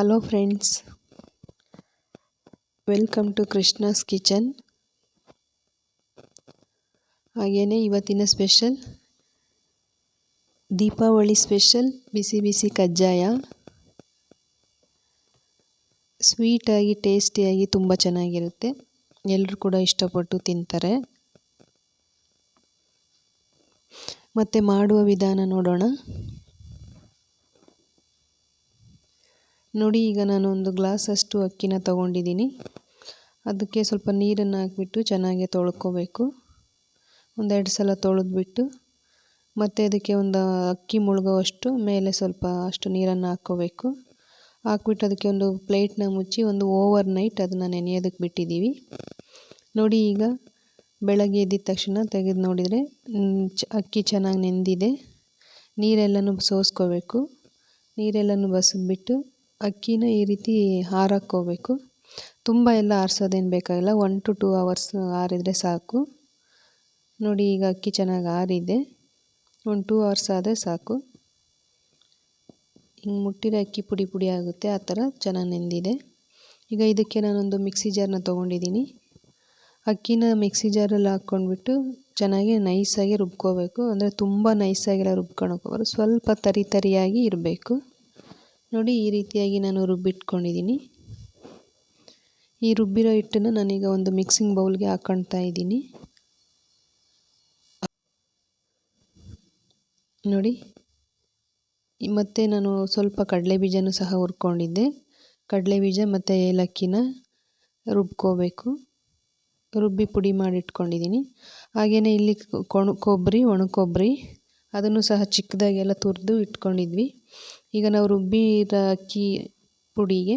Hello friends welcome to Krishna's kitchen ಹಾಗೆಯೇ ಇವತ್ತಿನ special Deepavali special ಬಿಸಿ ಬಿಸಿ ಕಜ್ಜಾಯ. ಸ್ವೀಟಾಗಿ ಟೇಸ್ಟಿಯಾಗಿ ತುಂಬ ಚೆನ್ನಾಗಿರುತ್ತೆ. ಎಲ್ಲರೂ ಕೂಡ ಇಷ್ಟಪಟ್ಟು ತಿಂತಾರೆ. ಮತ್ತು ಮಾಡುವ ವಿಧಾನ ನೋಡೋಣ. ನೋಡಿ, ಈಗ ನಾನು ಒಂದು ಗ್ಲಾಸಷ್ಟು ಅಕ್ಕಿನ ತಗೊಂಡಿದ್ದೀನಿ. ಅದಕ್ಕೆ ಸ್ವಲ್ಪ ನೀರನ್ನು ಹಾಕಿಬಿಟ್ಟು ಚೆನ್ನಾಗಿ ತೊಳ್ಕೋಬೇಕು. ಒಂದೆರಡು ಸಲ ತೊಳೆದ್ಬಿಟ್ಟು, ಮತ್ತು ಅದಕ್ಕೆ ಒಂದು ಅಕ್ಕಿ ಮುಳುಗೋವಷ್ಟು, ಮೇಲೆ ಸ್ವಲ್ಪ ಅಷ್ಟು ನೀರನ್ನು ಹಾಕ್ಕೋಬೇಕು. ಹಾಕ್ಬಿಟ್ಟು ಅದಕ್ಕೆ ಒಂದು ಪ್ಲೇಟ್ನ ಮುಚ್ಚಿ ಒಂದು ಓವರ್ ನೈಟ್ ಅದನ್ನು ನೆನೆಯೋದಕ್ಕೆ ಬಿಟ್ಟಿದ್ದೀವಿ. ನೋಡಿ, ಈಗ ಬೆಳಗ್ಗೆ ಎದ್ದಿದ ತಕ್ಷಣ ತೆಗೆದು ನೋಡಿದರೆ ಅಕ್ಕಿ ಚೆನ್ನಾಗಿ ನೆಂದಿದೆ. ನೀರೆಲ್ಲನೂ ಸೋಸ್ಕೋಬೇಕು. ನೀರೆಲ್ಲನೂ ಬಸಿದ್ಬಿಟ್ಟು ಅಕ್ಕಿನ ಈ ರೀತಿ ಹಾರಾಕ್ಕೋಬೇಕು ತುಂಬ ಎಲ್ಲ ಆರಿಸೋದೇನು ಬೇಕಾಗಿಲ್ಲ. ಒನ್ ಟು ಟೂ ಅವರ್ಸ್ ಆರಿದರೆ ಸಾಕು. ನೋಡಿ, ಈಗ ಅಕ್ಕಿ ಚೆನ್ನಾಗಿ ಆರಿದೆ. ಒಂದು ಟೂ ಅವರ್ಸ್ ಆದರೆ ಸಾಕು. ಹಿಂಗೆ ಮುಟ್ಟಿರೋ ಅಕ್ಕಿ ಪುಡಿ ಪುಡಿ ಆಗುತ್ತೆ. ಆ ಥರ ಚೆನ್ನಾಗಿ ನೆಂದಿದೆ. ಈಗ ಇದಕ್ಕೆ ನಾನೊಂದು ಮಿಕ್ಸಿ ಜಾರ್ನ ತೊಗೊಂಡಿದ್ದೀನಿ. ಅಕ್ಕಿನ ಮಿಕ್ಸಿ ಜಾರಲ್ಲಿ ಹಾಕ್ಕೊಂಡ್ಬಿಟ್ಟು ಚೆನ್ನಾಗಿ ನೈಸಾಗಿ ರುಬ್ಕೋಬೇಕು. ಅಂದರೆ ತುಂಬ ನೈಸಾಗೆಲ್ಲ ರುಬ್ಕೊಳಕ್ಕೆ ಸ್ವಲ್ಪ ತರಿ ತರಿಯಾಗಿ ಇರಬೇಕು. ನೋಡಿ ಈ ರೀತಿಯಾಗಿ ನಾನು ರುಬ್ಬಿಟ್ಕೊಂಡಿದ್ದೀನಿ. ಈ ರುಬ್ಬಿರೋ ಹಿಟ್ಟನ್ನು ನಾನೀಗ ಒಂದು ಮಿಕ್ಸಿಂಗ್ ಬೌಲ್ಗೆ ಹಾಕ್ಕೊಳ್ತಾ ಇದ್ದೀನಿ. ನೋಡಿ, ಮತ್ತು ನಾನು ಸ್ವಲ್ಪ ಕಡಲೆ ಬೀಜನೂ ಸಹ ಹುರ್ಕೊಂಡಿದ್ದೆ. ಕಡಲೆ ಬೀಜ ಮತ್ತು ಏಲಕ್ಕಿನ ರುಬ್ಕೋಬೇಕು. ರುಬ್ಬಿ ಪುಡಿ ಮಾಡಿ ಇಟ್ಕೊಂಡಿದ್ದೀನಿ ಹಾಗೆಯೇ ಇಲ್ಲಿ ಕೊಣ, ಕೊಬ್ಬರಿ ಒಣ ಕೊಬ್ಬರಿ ಅದನ್ನು ಸಹ ಚಿಕ್ಕದಾಗೆಲ್ಲ ತುರಿದು ಇಟ್ಕೊಂಡಿದ್ವಿ. ಈಗ ನಾವು ರುಬ್ಬಿದ ಅಕ್ಕಿ ಪುಡಿಗೆ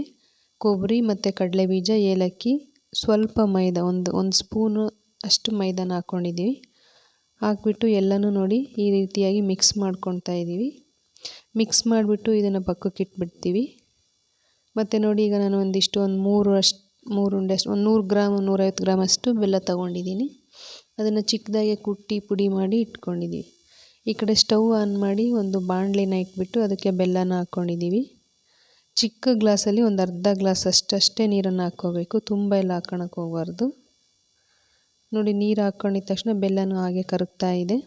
ಕೊಬ್ಬರಿ ಮತ್ತು ಕಡಲೆ ಬೀಜ, ಏಲಕ್ಕಿ, ಸ್ವಲ್ಪ ಮೈದಾ, ಒಂದು ಒಂದು ಸ್ಪೂನು ಅಷ್ಟು ಮೈದಾನ ಹಾಕ್ಕೊಂಡಿದ್ದೀವಿ ಹಾಕ್ಬಿಟ್ಟು ಎಲ್ಲನೂ ನೋಡಿ ಈ ರೀತಿಯಾಗಿ ಮಿಕ್ಸ್ ಮಾಡ್ಕೊತಾ ಇದ್ದೀವಿ. ಮಿಕ್ಸ್ ಮಾಡಿಬಿಟ್ಟು ಇದನ್ನು ಪಕ್ಕಕ್ಕೆ ಇಟ್ಬಿಡ್ತೀವಿ. ಮತ್ತು ನೋಡಿ ಈಗ ನಾನು ಒಂದಿಷ್ಟು, ಒಂದು ಮೂರು ಅಷ್ಟು, ಮೂರು ಉಂಡೆ ಅಷ್ಟು, ಒಂದು ನೂರು ಗ್ರಾಮ್, ನೂರೈವತ್ತು ಗ್ರಾಮ್ ಅಷ್ಟು ಬೆಲ್ಲ ತಗೊಂಡಿದ್ದೀನಿ. ಅದನ್ನು ಚಿಕ್ಕದಾಗೆ ಕುಟ್ಟಿ ಪುಡಿ ಮಾಡಿ ಇಟ್ಕೊಂಡಿದ್ದೀವಿ. ಈ ಕಡೆ ಸ್ಟವ್ ಆನ್ ಮಾಡಿ ಒಂದು ಬಾಣಲಿನ ಇಟ್ಬಿಟ್ಟು ಅದಕ್ಕೆ ಬೆಲ್ಲನ ಹಾಕ್ಕೊಂಡಿದ್ದೀವಿ. ಚಿಕ್ಕ ಗ್ಲಾಸಲ್ಲಿ ಒಂದು ಅರ್ಧ ಗ್ಲಾಸ್ ಅಷ್ಟಷ್ಟೇ ನೀರನ್ನು ಹಾಕ್ಕೋಬೇಕು. ತುಂಬ ಎಲ್ಲ ಹಾಕ್ಕೊಳಕ್ಕೆ ಹೋಗಬಾರ್ದು. ನೋಡಿ, ನೀರು ಹಾಕ್ಕೊಂಡಿದ ತಕ್ಷಣ ಬೆಲ್ಲನೂ ಹಾಗೆ ಕರಗ್ತಾ ಇದೆ.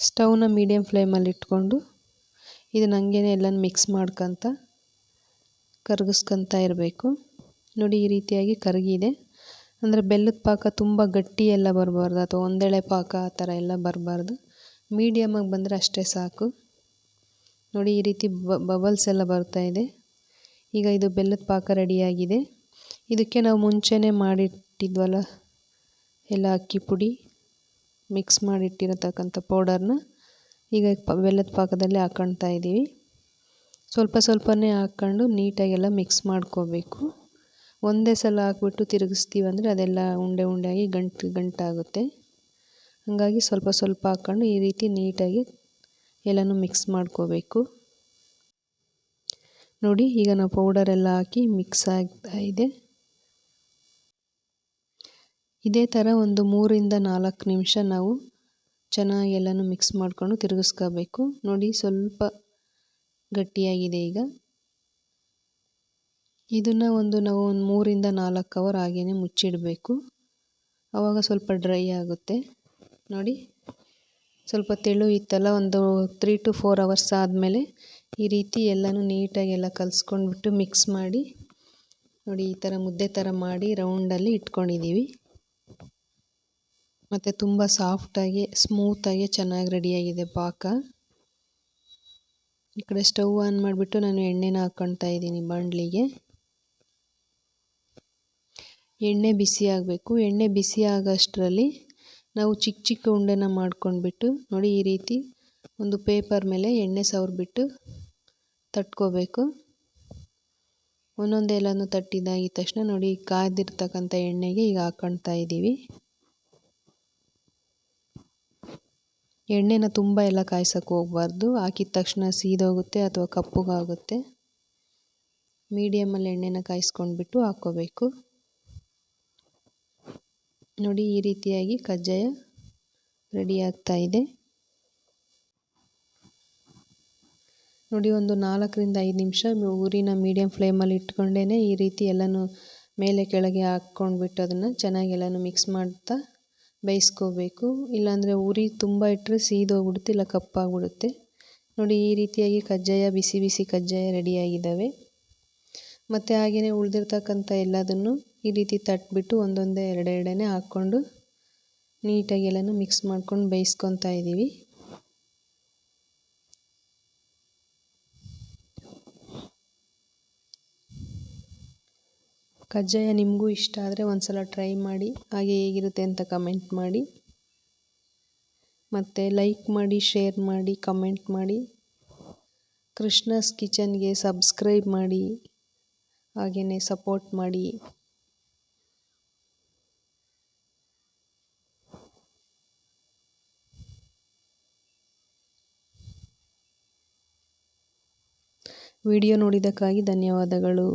ಸ್ಟವ್ನ ಮೀಡಿಯಮ್ ಫ್ಲೇಮಲ್ಲಿ ಇಟ್ಕೊಂಡು ಇದನ್ನು ಹಂಗೇ ಎಲ್ಲನೂ ಮಿಕ್ಸ್ ಮಾಡ್ಕೊತ ಕರಗಿಸ್ಕೊತ ಇರಬೇಕು. ನೋಡಿ, ಈ ರೀತಿಯಾಗಿ ಕರಗಿದೆ. ಅಂದರೆ ಬೆಲ್ಲದ ಪಾಕ ತುಂಬ ಗಟ್ಟಿ ಎಲ್ಲ ಬರಬಾರ್ದು ಅಥವಾ ಒಂದೆಳೆ ಪಾಕ ಆ ಥರ ಎಲ್ಲ ಬರಬಾರ್ದು. ಮೀಡಿಯಮಾಗಿ ಬಂದರೆ ಅಷ್ಟೇ ಸಾಕು. ನೋಡಿ, ಈ ರೀತಿ ಬಬಲ್ಸ್ ಎಲ್ಲ ಬರ್ತಾ ಇದೆ. ಈಗ ಇದು ಬೆಲ್ಲದ ಪಾಕ ರೆಡಿಯಾಗಿದೆ. ಇದಕ್ಕೆ ನಾವು ಮುಂಚೆನೇ ಮಾಡಿಟ್ಟಿದ್ವಲ್ಲ, ಎಲ್ಲ ಅಕ್ಕಿ ಪುಡಿ ಮಿಕ್ಸ್ ಮಾಡಿಟ್ಟಿರತಕ್ಕಂಥ ಪೌಡರ್ನ ಈಗ ಬೆಲ್ಲದ ಪಾಕದಲ್ಲಿ ಹಾಕ್ಕೊಳ್ತಾ ಇದ್ದೀವಿ. ಸ್ವಲ್ಪ ಸ್ವಲ್ಪನೇ ಹಾಕ್ಕೊಂಡು ನೀಟಾಗೆಲ್ಲ ಮಿಕ್ಸ್ ಮಾಡ್ಕೋಬೇಕು. ಒಂದೇ ಸಲ ಹಾಕ್ಬಿಟ್ಟು ತಿರುಗಿಸ್ತೀವಂದರೆ ಅದೆಲ್ಲ ಉಂಡೆ ಉಂಡೆಯಾಗಿ ಗಂಟು ಗಂಟಾಗುತ್ತೆ. ಹಾಗಾಗಿ ಸ್ವಲ್ಪ ಸ್ವಲ್ಪ ಹಾಕ್ಕೊಂಡು ಈ ರೀತಿ ನೀಟಾಗಿ ಎಲ್ಲನೂ ಮಿಕ್ಸ್ ಮಾಡ್ಕೋಬೇಕು. ನೋಡಿ, ಈಗ ನಾವು ಪೌಡರೆಲ್ಲ ಹಾಕಿ ಮಿಕ್ಸ್ ಆಗ್ತಾ ಇದೆ. ಇದೇ ಥರ ಒಂದು ಮೂರಿಂದ ನಾಲ್ಕು ನಿಮಿಷ ನಾವು ಚೆನ್ನಾಗಿ ಎಲ್ಲನೂ ಮಿಕ್ಸ್ ಮಾಡಿಕೊಂಡು ತಿರುಗಿಸ್ಕೋಬೇಕು. ನೋಡಿ, ಸ್ವಲ್ಪ ಗಟ್ಟಿಯಾಗಿದೆ ಈಗ. ಇದನ್ನು ಒಂದು ನಾವು ಒಂದು ಮೂರಿಂದ ನಾಲ್ಕು ಅವರ್ ಹಾಗೆಯೇ ಮುಚ್ಚಿಡಬೇಕು. ಆವಾಗ ಸ್ವಲ್ಪ ಡ್ರೈ ಆಗುತ್ತೆ. ನೋಡಿ. ಸ್ವಲ್ಪ ತೆಳು ಇತ್ತಲ್ಲ, ಒಂದು ತ್ರೀ ಟು ಫೋರ್ ಅವರ್ಸ್ ಆದಮೇಲೆ ಈ ರೀತಿ ಎಲ್ಲನೂ ನೀಟಾಗಿ ಎಲ್ಲ ಕಲಿಸ್ಕೊಂಡ್ಬಿಟ್ಟು ಮಿಕ್ಸ್ ಮಾಡಿ, ನೋಡಿ ಈ ಥರ ಮುದ್ದೆ ಥರ ಮಾಡಿ ರೌಂಡಲ್ಲಿ ಇಟ್ಕೊಂಡಿದ್ದೀವಿ. ಮತ್ತು ತುಂಬ ಸಾಫ್ಟಾಗಿ ಸ್ಮೂತಾಗಿ ಚೆನ್ನಾಗಿ ರೆಡಿಯಾಗಿದೆ ಪಾಕ. ಈ ಕಡೆ ಸ್ಟವ್ ಆನ್ ಮಾಡಿಬಿಟ್ಟು ನಾನು ಎಣ್ಣೆನ ಹಾಕ್ಕೊಳ್ತಾ ಇದ್ದೀನಿ ಬಾಣಲಿಗೆ. ಎಣ್ಣೆ ಬಿಸಿ ಆಗಬೇಕು. ಎಣ್ಣೆ ಬಿಸಿ ಆಗೋಷ್ಟರಲ್ಲಿ ನಾವು ಚಿಕ್ಕ ಚಿಕ್ಕ ಉಂಡೆನ ಮಾಡ್ಕೊಂಡ್ಬಿಟ್ಟು ನೋಡಿ ಈ ರೀತಿ ಒಂದು ಪೇಪರ್ ಮೇಲೆ ಎಣ್ಣೆ ಸವರ್ಬಿಟ್ಟು ತಟ್ಕೋಬೇಕು. ಒಂದೊಂದೇ ಎಲ್ಲನೂ ತಟ್ಟಿದಾಗಿದ ತಕ್ಷಣ ನೋಡಿ ಕಾದಿರ್ತಕ್ಕಂಥ ಎಣ್ಣೆಗೆ ಈಗ ಹಾಕೊಳ್ತಾ ಇದ್ದೀವಿ. ಎಣ್ಣೆನ ತುಂಬ ಎಲ್ಲ ಕಾಯ್ಸೋಕ್ಕೆ ಹೋಗಬಾರ್ದು. ಹಾಕಿದ ತಕ್ಷಣ ಸೀದೋಗುತ್ತೆ ಅಥವಾ ಕಪ್ಪುಗಾಗುತ್ತೆ. ಮೀಡಿಯಮಲ್ಲಿ ಎಣ್ಣೆನ ಕಾಯಿಸ್ಕೊಂಡ್ಬಿಟ್ಟು ಹಾಕ್ಕೋಬೇಕು. ನೋಡಿ ಈ ರೀತಿಯಾಗಿ ಕಜ್ಜಾಯ ರೆಡಿ ಆಗ್ತಾ ಇದೆ. ನೋಡಿ ಒಂದು ನಾಲ್ಕರಿಂದ ಐದು ನಿಮಿಷ ಊರಿನ ಮೀಡಿಯಂ ಫ್ಲೇಮಲ್ಲಿ ಇಟ್ಕೊಂಡೇ ಈ ರೀತಿ ಎಲ್ಲನೂ ಮೇಲೆ ಕೆಳಗೆ ಹಾಕ್ಕೊಂಡ್ಬಿಟ್ಟು ಅದನ್ನು ಚೆನ್ನಾಗಿ ಎಲ್ಲನೂ ಮಿಕ್ಸ್ ಮಾಡ್ತಾ ಬೇಯಿಸ್ಕೋಬೇಕು. ಇಲ್ಲಾಂದರೆ ಉರಿ ತುಂಬ ಇಟ್ಟರೆ ಸೀದೋಗ್ಬಿಡುತ್ತೆ, ಇಲ್ಲ ಕಪ್ಪಾಗ್ಬಿಡುತ್ತೆ. ನೋಡಿ ಈ ರೀತಿಯಾಗಿ ಕಜ್ಜಾಯ, ಬಿಸಿ ಬಿಸಿ ಕಜ್ಜಾಯ ರೆಡಿಯಾಗಿದ್ದಾವೆ ಮತ್ತು ಹಾಗೆಯೇ ಉಳಿದಿರ್ತಕ್ಕಂಥ ಎಲ್ಲದನ್ನು ಈ ರೀತಿ ತಟ್ಬಿಟ್ಟು ಒಂದೊಂದೇ ಎರಡೆರಡೇ ಹಾಕ್ಕೊಂಡು ನೀಟಾಗಿ ಎಲ್ಲನೂ ಮಿಕ್ಸ್ ಮಾಡ್ಕೊಂಡು ಬೇಯಿಸ್ಕೊತಾ ಇದ್ದೀವಿ. ಕಜ್ಜಾಯ ನಿಮಗೂ ಇಷ್ಟ ಆದರೆ ಒಂದು ಸಲ ಟ್ರೈ ಮಾಡಿ, ಹಾಗೆ ಹೇಗಿರುತ್ತೆ ಅಂತ ಕಮೆಂಟ್ ಮಾಡಿ. ಮತ್ತು ಲೈಕ್ ಮಾಡಿ ಶೇರ್ ಮಾಡಿ ಕಮೆಂಟ್ ಮಾಡಿ. ಕೃಷ್ಣಸ್ ಕಿಚನ್ಗೆ ಸಬ್ಸ್ಕ್ರೈಬ್ ಮಾಡಿ. ಹಾಗೆಯೇ ಸಪೋರ್ಟ್ ಮಾಡಿ. ವಿಡಿಯೋ ನೋಡಿದ್ದಕ್ಕಾಗಿ ಧನ್ಯವಾದಗಳು.